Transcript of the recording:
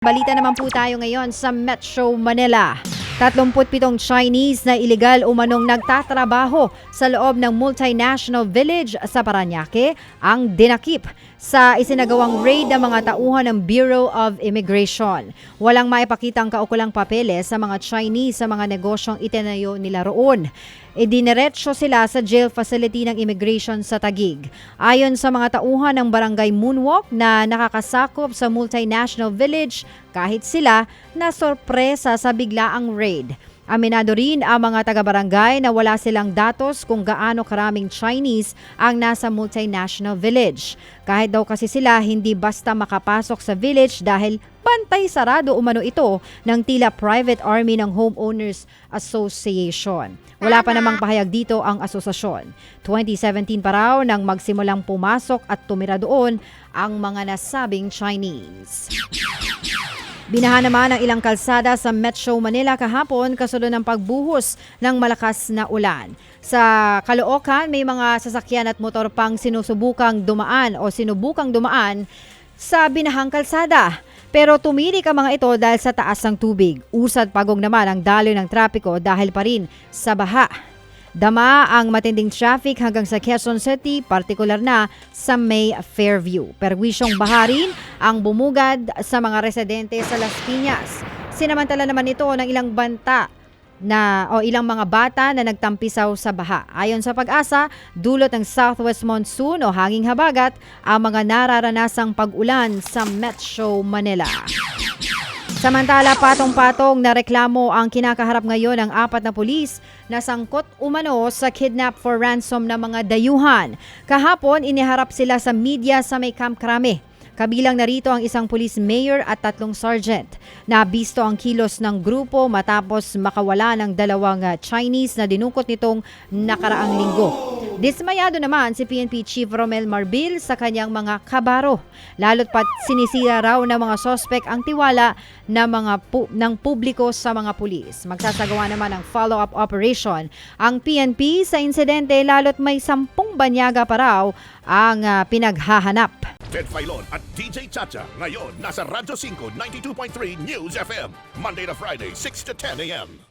Balita naman po tayo ngayon sa Metro Manila. 37 Chinese na iligal umanong nagtatrabaho sa loob ng multinational village sa Paranaque ang dinakip sa isinagawang raid ng mga tauhan ng Bureau of Immigration. Walang maipakitang kaukulang papeles sa mga Chinese sa mga negosyong itinayo nila roon. Idiniretso sila sa jail facility ng immigration sa Tagig. Ayon sa mga tauhan ng barangay Moonwalk na nakakasakop sa multinational village, kahit sila na sorpresa sa biglaang raid. Aminado rin ang mga taga-barangay na wala silang datos kung gaano karaming Chinese ang nasa multinational village. Kahit daw kasi sila hindi basta makapasok sa village dahil bantay sarado umano ito ng tila private army ng Homeowners Association. Wala pa namang pahayag dito ang asosasyon. 2017 pa raw nang magsimulang pumasok at tumira doon ang mga nasabing Chinese. Binaha naman ang ilang kalsada sa Metro Manila kahapon kasunod ng pagbuhos ng malakas na ulan. Sa Caloocan, may mga sasakyan at motor pang sinusubukang dumaan o sinubukang dumaan sa binahang kalsada. Pero tumirik ang mga ito dahil sa taas ng tubig. Usad pagong naman ang daloy ng trapiko dahil pa rin sa baha. Dama ang matinding traffic hanggang sa Quezon City, partikular na sa May Fairview. Perwisyong baharin ang bumugad sa mga residente sa Las Piñas. Sinamantala naman ito ng ilang banta na o ilang mga bata na nagtampisaw sa baha. Ayon sa pag-asa, dulot ng southwest monsoon o hanging habagat ang mga nararanasang pag-ulan sa Metro Manila. Samantala, patong-patong na reklamo ang kinakaharap ngayon ng apat na pulis na sangkot umano sa kidnap for ransom ng mga dayuhan. Kahapon, iniharap sila sa media sa may Camp Crame. Kabilang narito ang isang police mayor at tatlong sergeant. Nabisto ang kilos ng grupo matapos makawala ng dalawang Chinese na dinukot nitong nakaraang linggo. Dismayado naman si PNP Chief Romel Marbil sa kanyang mga kabaro. Lalo't pat sinisira raw ng mga sospek ang tiwala ng mga pu- ng publiko sa mga pulis. Magsasagawa naman ng follow-up operation ang PNP sa insidente lalo't may sampung banyaga pa raw ang ah, pinaghahanap. Ted Filon at DJ Chacha. Ngayon, nasa Radyo 5, 92.3 News FM. Monday to Friday, 6 to 10 a.m.